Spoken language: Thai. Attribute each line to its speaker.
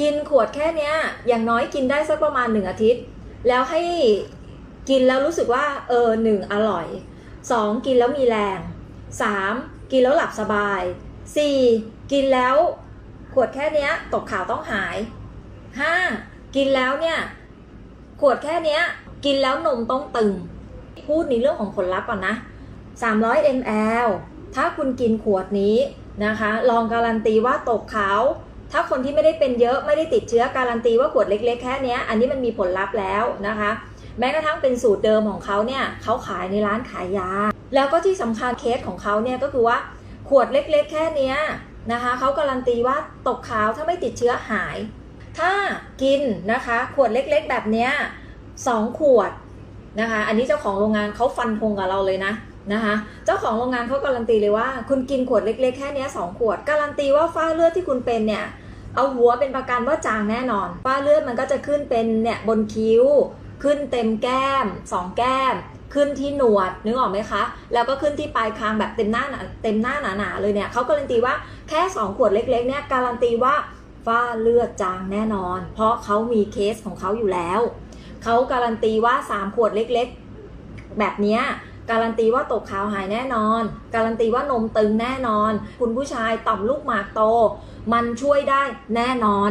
Speaker 1: กินขวดแค่เนี้ย อย่างน้อยกินได้สักประมาณหนึ่งอาทิตย์ แล้วให้กินแล้วรู้สึกว่าเออหนึ่งอร่อยสองกินแล้วมีแรงสามกินแล้วหลับสบายสี่กินแล้วขวดแค่เนี้ย ตกขาวต้องหายห้ากินแล้วเนี่ย ขวดแค่เนี้ย กินแล้วนมต้องตึง พูดในเรื่องของผลลัพธ์ก่อนนะ 300 ml ถ้าคุณกินขวดนี้นะคะ ลองการันตีว่าตกขาว ถ้าคนที่ไม่ได้เป็นเยอะไม่ได้ติดเชื้อการันตีว่าขวดเล็กๆแค่นี้อันนี้มันมีผลลัพธ์แล้วนะคะ แม้กระทั่งเป็นสูตรเดิมของเขาเนี่ยเขาขายในร้านขายยา แล้วก็ที่สำคัญเคสของเขาเนี่ยก็คือว่าขวดเล็กๆ แค่นี้นะคะเขาการันตีว่าตกขาวถ้าไม่ติดเชื้อหาย ถ้ากินนะคะ ขวดเล็กๆ แบบเนี้ยสองขวด นะคะ อันนี้เจ้าของโรงงานเขาฟันธงกับเราเลยนะนะคะ เจ้าของโรงงานเขาการันตีเลยว่า คุณกินขวดเล็กๆแค่นี้สองขวด การันตีว่าฝ้าเลือดที่คุณเป็นเนี่ยเอาหัวเป็นประกันว่าจางแน่นอนฝ้าเลือดมันก็จะขึ้นเป็นเนี่ยบนคิ้ว ขึ้นเต็มแก้มสองแก้ม ขึ้นที่หนวดนึกออกไหมคะ แล้วก็ขึ้นที่ปลายคางแบบเต็มหน้าหนาเต็มหน้าหนาๆเลยเนี่ยเขาการันตีว่าแค่สองขวดเล็กๆเนี่ยการันตีว่าฝ้าเลือดจางแน่นอน เพราะเขามีเคสของเขาอยู่แล้ว เขาการันตีว่าสามขวดเล็กๆ แบบนี้การันตีว่าตกขาวหายแน่นอน การันตีว่านมตึงแน่นอน คุณผู้ชายต่อมลูกหมากโต มันช่วยได้แน่นอน